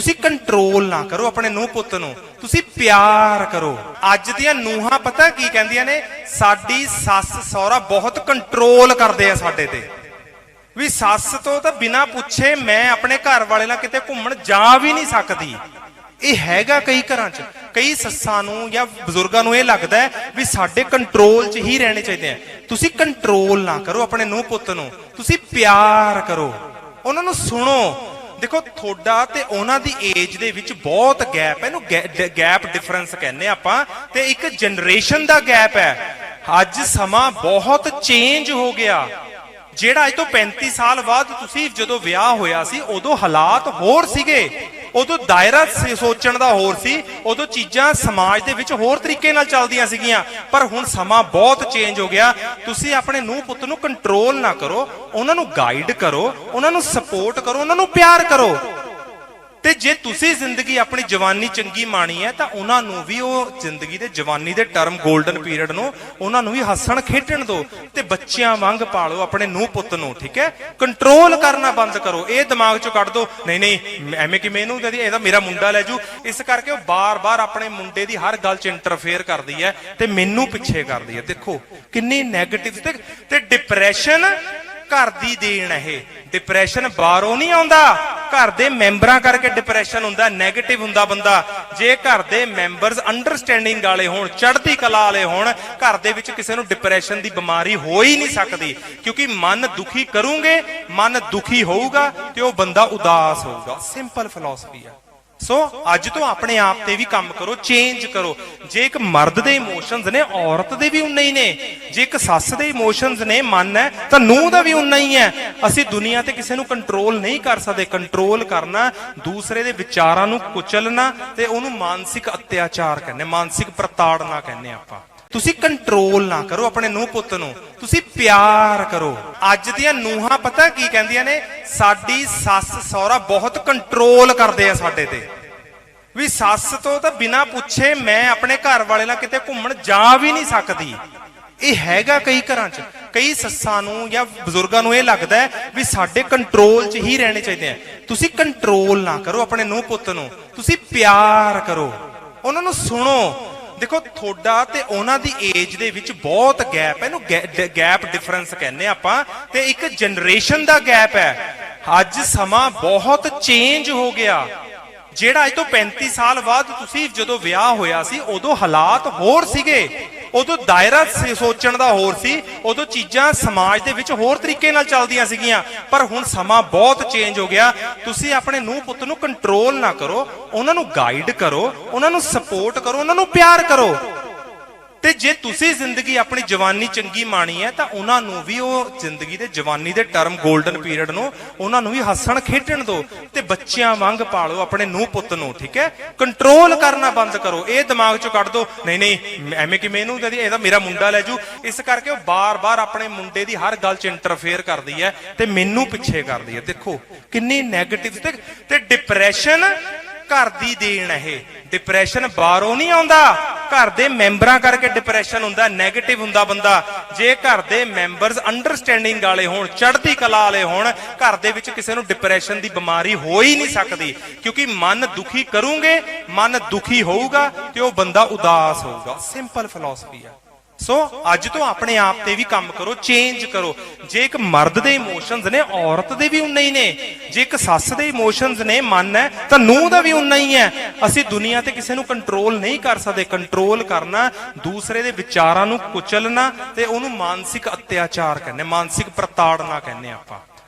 ਤੁਸੀਂ ਕੰਟਰੋਲ ਨਾ ਕਰੋ ਆਪਣੇ ਨੂੰਹ ਪੁੱਤ ਨੂੰ। ਤੁਸੀਂ ਪਿਆਰ ਕਰੋ। ਅੱਜ ਦੀਆਂ ਨੂੰਹਾਂ ਪਤਾ ਕੀ ਕਹਿੰਦੀਆਂ ਨੇ? ਸਾਡੀ ਸੱਸ ਸਹੁਰਾ ਬਹੁਤ ਕੰਟਰੋਲ ਕਰਦੇ ਆ ਸਾਡੇ ਤੇ। ਵੀ ਸੱਸ ਤੋਂ ਤਾਂ ਬਿਨਾ ਪੁੱਛੇ ਮੈਂ ਆਪਣੇ ਘਰ ਵਾਲੇ ਨਾਲ ਕਿਤੇ ਘੁੰਮਣ ਜਾ ਵੀ ਨਹੀਂ ਸਕਦੀ। ਇਹ ਹੈਗਾ ਕਈ ਘਰਾਂ 'ਚ। ਕਈ ਸੱਸਾਂ ਨੂੰ ਜਾਂ ਬਜ਼ੁਰਗਾਂ ਨੂੰ ਇਹ ਲੱਗਦਾ ਵੀ ਸਾਡੇ ਕੰਟਰੋਲ 'ਚ ਹੀ ਰਹਿਣੇ ਚਾਹੀਦੇ ਆ। ਤੁਸੀਂ ਕੰਟਰੋਲ ਨਾ ਕਰੋ ਆਪਣੇ ਨੂੰਹ ਪੁੱਤ ਨੂੰ। ਤੁਸੀਂ ਪਿਆਰ ਕਰੋ। ਉਹਨਾਂ ਨੂੰ ਸੁਣੋ। ਦੇਖੋ, ਤੁਹਾਡਾ ਤੇ ਉਹਨਾਂ ਦੀ ਏਜ ਦੇ ਵਿੱਚ ਬਹੁਤ ਗੈਪ ਹੈ। ਇਹਨੂੰ ਗੈਪ ਡਿਫਰੈਂਸ ਕਹਿੰਦੇ ਆਪਾਂ। ਤੇ ਇੱਕ ਜਨਰੇਸ਼ਨ ਦਾ ਗੈਪ ਹੈ। ਅੱਜ ਸਮਾਂ ਬਹੁਤ ਚੇਂਜ ਹੋ ਗਿਆ। ਜਿਹੜਾ ਅੱਜ ਤੋਂ 35 ਸਾਲ ਬਾਅਦ ਤੁਸੀਂ ਜਦੋਂ ਵਿਆਹ ਹੋਇਆ ਸੀ, ਉਦੋਂ ਹਾਲਾਤ ਹੋਰ ਸੀਗੇ। ਉਦੋਂ ਦਾਇਰਾ ਸੀ- ਸੋਚਣ ਦਾ ਹੋਰ ਸੀ, ਉਦੋਂ ਚੀਜ਼ਾਂ ਸਮਾਜ ਦੇ ਵਿੱਚ ਹੋਰ ਤਰੀਕੇ ਨਾਲ ਚੱਲਦੀਆਂ ਸੀਗੀਆਂ। ਪਰ ਹੁਣ ਸਮਾਂ ਬਹੁਤ ਚੇਂਜ ਹੋ ਗਿਆ। ਤੁਸੀਂ ਆਪਣੇ ਨੂੰਹ ਪੁੱਤ ਨੂੰ ਕੰਟਰੋਲ ਨਾ ਕਰੋ, ਉਹਨਾਂ ਨੂੰ ਗਾਈਡ ਕਰੋ, ਉਹਨਾਂ ਨੂੰ ਸਪੋਰਟ ਕਰੋ, ਉਹਨਾਂ ਨੂੰ ਪਿਆਰ ਕਰੋ। ਤੇ ਜੇ ਤੁਸੀਂ ਜ਼ਿੰਦਗੀ ਆਪਣੀ ਜਵਾਨੀ ਚੰਗੀ ਮਾਣੀ ਹੈ, ਤਾਂ ਉਹਨਾਂ ਨੂੰ ਵੀ ਉਹ ਜ਼ਿੰਦਗੀ ਦੇ ਜਵਾਨੀ ਦੇ ਟਰਮ 골ਡਨ ਪੀਰੀਅਡ ਨੂੰ ਉਹਨਾਂ ਨੂੰ ਵੀ ਹੱਸਣ ਖੇਡਣ ਦਿਓ ਤੇ ਬੱਚਿਆਂ ਵਾਂਗ ਪਾਲੋ ਆਪਣੇ ਨੂੰਹ ਪੁੱਤ ਨੂੰ, ਠੀਕ ਹੈ? ਕੰਟਰੋਲ ਕਰਨਾ ਬੰਦ ਕਰੋ। ਇਹ ਦਿਮਾਗ ਚੋਂ ਕੱਢ ਦਿਓ, ਨਹੀਂ ਨਹੀਂ ਐਵੇਂ ਕਿਵੇਂ ਇਹਨੂੰ ਕਹਦੀ, ਇਹਦਾ ਮੇਰਾ ਮੁੰਡਾ ਲੈ ਜੂ। ਇਸ ਕਰਕੇ ਉਹ ਬਾਰ-ਬਾਰ ਆਪਣੇ ਮੁੰਡੇ ਦੀ ਹਰ ਗੱਲ 'ਚ ਇੰਟਰਫੇਅਰ ਕਰਦੀ ਹੈ ਤੇ ਮੈਨੂੰ ਪਿੱਛੇ ਕਰਦੀ ਹੈ। ਦੇਖੋ, ਕਿੰਨੀ 네ਗੇਟਿਵ ਤੇ ਡਿਪਰੈਸ਼ਨ ਘਰ ਦੀ ਦੇਣ ਇਹ। ਡਿਪਰੈਸ਼ਨ ਬਾਹਰੋਂ ਨਹੀਂ ਆਉਂਦਾ। ਘਰ ਦੇ ਮੈਂਬਰਾਂ ਕਰਕੇ ਡਿਪਰੈਸ਼ਨ ਹੁੰਦਾ 네ਗੇਟਿਵ ਹੁੰਦਾ ਬੰਦਾ। ਜੇ ਘਰ ਦੇ ਮੈਂਬਰਸ ਅੰਡਰਸਟੈਂਡਿੰਗ ਵਾਲੇ ਹੋਣ, ਚੜ੍ਹਦੀ ਕਲਾ ਵਾਲੇ ਹੋਣ, ਘਰ ਦੇ ਵਿੱਚ ਕਿਸੇ ਨੂੰ ਡਿਪਰੈਸ਼ਨ ਦੀ ਬਿਮਾਰੀ ਹੋ ਹੀ ਨਹੀਂ ਸਕਦੀ। ਕਿਉਂਕਿ ਮਨ ਦੁਖੀ ਕਰੂਗੇ, ਮਨ ਦੁਖੀ ਹੋਊਗਾ ਤੇ ਉਹ ਬੰਦਾ ਉਦਾਸ ਹੋਊਗਾ। ਸਿੰਪਲ ਫਿਲਾਸਫੀ ਆ ਸੋ ਅੱਜ ਤੋਂ ਆਪਣੇ ਆਪ ਤੇ ਵੀ ਕੰਮ ਕਰੋ ਚੇਂਜ ਕਰੋ। ਜੇ ਇੱਕ ਮਰਦ ਦੇ ਇਮੋਸ਼ਨਸ ਨੇ, ਔਰਤ ਦੇ ਵੀ ਉਨੇ ਹੀ ਨੇ। ਜੇ ਇੱਕ ਸੱਸ ਦੇ ਇਮੋਸ਼ਨਸ ਨੇ, ਮਨ ਹੈ, ਤਾਂ ਨੂੰਹ ਦਾ ਵੀ ਉਨਾ ਹੀ ਹੈ। ਅਸੀਂ ਦੁਨੀਆ ਤੇ ਕਿਸੇ ਨੂੰ ਕੰਟਰੋਲ ਨਹੀਂ ਕਰ ਸਕਦੇ। ਕੰਟਰੋਲ ਕਰਨਾ, ਦੂਸਰੇ ਦੇ ਵਿਚਾਰਾਂ ਨੂੰ ਕੁਚਲਣਾ ਤੇ ਉਹਨੂੰ ਮਾਨਸਿਕ ਅਤਿਆਚਾਰ ਕਹਿੰਦੇ ਮਾਨਸਿਕ ਪ੍ਰਤਾੜਨਾ ਕਹਿੰਦੇ ਆਪਾਂ। ਤੁਸੀਂ ਕੰਟਰੋਲ ਨਾ ਕਰੋ ਆਪਣੇ ਨੂੰਹ ਪੁੱਤ ਨੂੰ। ਤੁਸੀਂ ਪਿਆਰ ਕਰੋ। ਅੱਜ ਦੀਆਂ ਨੂੰਹਾਂ ਪਤਾ ਕੀ ਕਹਿੰਦੀਆਂ ਨੇ? ਸਾਡੀ ਸੱਸ ਸਹੁਰਾ ਬਹੁਤ ਕੰਟਰੋਲ ਕਰਦੇ ਆ ਸਾਡੇ ਤੇ। ਵੀ ਸੱਸ ਤੋਂ ਤਾਂ ਬਿਨਾ ਪੁੱਛੇ ਮੈਂ ਆਪਣੇ ਘਰ ਵਾਲੇ ਨਾਲ ਕਿਤੇ ਘੁੰਮਣ ਜਾ ਵੀ ਨਹੀਂ ਸਕਦੀ। ਇਹ ਹੈਗਾ ਕਈ ਘਰਾਂ 'ਚ। ਕਈ ਸੱਸਾਂ ਨੂੰ ਜਾਂ ਬਜ਼ੁਰਗਾਂ ਨੂੰ ਇਹ ਲੱਗਦਾ ਵੀ ਸਾਡੇ ਕੰਟਰੋਲ 'ਚ ਹੀ ਰਹਿਣੇ ਚਾਹੀਦੇ ਆ। ਤੁਸੀਂ ਕੰਟਰੋਲ ਨਾ ਕਰੋ ਆਪਣੇ ਨੂੰਹ ਪੁੱਤ ਨੂੰ। ਤੁਸੀਂ ਪਿਆਰ ਕਰੋ। ਉਹਨਾਂ ਨੂੰ ਸੁਣੋ। ਦੇਖੋ, ਤੁਹਾਡਾ ਤੇ ਉਹਨਾਂ ਦੀ ਏਜ ਦੇ ਵਿੱਚ ਬਹੁਤ ਗੈਪ ਹੈ। ਇਹਨੂੰ ਗੈਪ ਡਿਫਰੈਂਸ ਕਹਿੰਦੇ ਆਪਾਂ। ਤੇ ਇੱਕ ਜਨਰੇਸ਼ਨ ਦਾ ਗੈਪ ਹੈ। ਅੱਜ ਸਮਾਂ ਬਹੁਤ ਚੇਂਜ ਹੋ ਗਿਆ। ਜਿਹੜਾ ਅੱਜ ਤੋਂ 35 ਸਾਲ ਬਾਅਦ ਤੁਸੀਂ ਜਦੋਂ ਵਿਆਹ ਹੋਇਆ ਸੀ, ਉਦੋਂ ਹਾਲਾਤ ਹੋਰ ਸੀਗੇ। ਉਦੋਂ ਦਾਇਰਾ ਸੋਚਣ ਦਾ ਹੋਰ ਸੀ, ਉਦੋਂ ਚੀਜ਼ਾਂ ਸਮਾਜ ਦੇ ਵਿੱਚ ਹੋਰ ਤਰੀਕੇ ਨਾਲ ਚੱਲਦੀਆਂ ਸੀਗੀਆਂ। ਪਰ ਹੁਣ ਸਮਾਂ ਬਹੁਤ ਚੇਂਜ ਹੋ ਗਿਆ। ਤੁਸੀਂ ਆਪਣੇ ਨੂੰਹ ਪੁੱਤ ਨੂੰ ਕੰਟਰੋਲ ਨਾ ਕਰੋ, ਉਹਨਾਂ ਨੂੰ ਗਾਈਡ ਕਰੋ, ਉਹਨਾਂ ਨੂੰ ਸਪੋਰਟ ਕਰੋ, ਉਹਨਾਂ ਨੂੰ ਪਿਆਰ ਕਰੋ। ਤੇ ਜੇ ਤੁਸੀਂ ਜ਼ਿੰਦਗੀ ਆਪਣੀ ਜਵਾਨੀ ਚੰਗੀ ਮਾਣੀ ਹੈ, ਤਾਂ ਉਹਨਾਂ ਨੂੰ ਵੀ ਉਹ ਜ਼ਿੰਦਗੀ ਦੇ ਜਵਾਨੀ ਦੇ ਟਰਮ 골ਡਨ ਪੀਰੀਅਡ ਨੂੰ ਉਹਨਾਂ ਨੂੰ ਵੀ ਹੱਸਣ ਖੇਡਣ ਦਿਓ ਤੇ ਬੱਚਿਆਂ ਵਾਂਗ ਪਾਲੋ ਆਪਣੇ ਨੂੰਹ ਪੁੱਤ ਨੂੰ, ਠੀਕ ਹੈ? ਕੰਟਰੋਲ ਕਰਨਾ ਬੰਦ ਕਰੋ। ਇਹ ਦਿਮਾਗ ਚੋਂ ਕੱਢ ਦਿਓ, ਨਹੀਂ ਨਹੀਂ, ਐਵੇਂ ਕਿਵੇਂ ਇਹਨੂੰ ਕਹਦੀ, ਇਹਦਾ ਮੇਰਾ ਮੁੰਡਾ ਲੈ ਜੂ। ਇਸ ਕਰਕੇ ਉਹ ਬਾਰ-ਬਾਰ ਆਪਣੇ ਮੁੰਡੇ ਦੀ ਹਰ ਗੱਲ 'ਚ ਇੰਟਰਫੇਅਰ ਕਰਦੀ ਹੈ ਤੇ ਮੈਨੂੰ ਪਿੱਛੇ ਕਰਦੀ ਹੈ। ਦੇਖੋ, ਕਿੰਨੀ ਨੈਗੇਟਿਵ ਤੇ ਡਿਪਰੈਸ਼ਨ ਘਰ ਦੀ ਦੇਣ ਇਹ। ਡਿਪਰੈਸ਼ਨ ਬਾਹਰੋਂ ਨਹੀਂ ਆਉਂਦਾ। ਘਰ ਦੇ ਮੈਂਬਰਾਂ ਕਰਕੇ ਡਿਪਰੈਸ਼ਨ ਹੁੰਦਾ 네ਗੇਟਿਵ ਹੁੰਦਾ ਬੰਦਾ। ਜੇ ਘਰ ਦੇ ਮੈਂਬਰਸ ਅੰਡਰਸਟੈਂਡਿੰਗ ਵਾਲੇ ਹੋਣ, ਚੜ੍ਹਦੀ ਕਲਾ ਵਾਲੇ ਹੋਣ, ਘਰ ਦੇ ਵਿੱਚ ਕਿਸੇ ਨੂੰ ਡਿਪਰੈਸ਼ਨ ਦੀ ਬਿਮਾਰੀ ਹੋ ਹੀ ਨਹੀਂ ਸਕਦੀ। ਕਿਉਂਕਿ ਮਨ ਦੁਖੀ ਕਰੂਗੇ, ਮਨ ਦੁਖੀ ਹੋਊਗਾ ਤੇ ਉਹ ਬੰਦਾ ਉਦਾਸ ਹੋਊਗਾ। ਸਿੰਪਲ ਫਿਲਾਸਫੀ ਆ ਸੋ ਅੱਜ ਤੋਂ ਆਪਣੇ ਆਪ ਤੇ ਵੀ ਕੰਮ ਕਰੋ ਚੇਂਜ ਕਰੋ। ਜੇ ਇੱਕ ਮਰਦ ਦੇ ਇਮੋਸ਼ਨਸ ਨੇ, ਔਰਤ ਦੇ ਵੀ ਉਨੇ ਹੀ ਨੇ। ਜੇ ਇੱਕ ਸੱਸ ਦੇ ਇਮੋਸ਼ਨਸ ਨੇ, ਮਨ ਹੈ, ਤਾਂ ਨੂੰਹ ਦਾ ਵੀ ਉਨਾ ਹੀ ਹੈ। ਅਸੀਂ ਦੁਨੀਆ ਤੇ ਕਿਸੇ ਨੂੰ ਕੰਟਰੋਲ ਨਹੀਂ ਕਰ ਸਕਦੇ। ਕੰਟਰੋਲ ਕਰਨਾ, ਦੂਸਰੇ ਦੇ ਵਿਚਾਰਾਂ ਨੂੰ ਕੁਚਲਣਾ ਤੇ ਉਹਨੂੰ ਮਾਨਸਿਕ ਅਤਿਆਚਾਰ ਕਹਿੰਦੇ ਮਾਨਸਿਕ ਪ੍ਰਤਾੜਨਾ ਕਹਿੰਦੇ ਆਪਾਂ।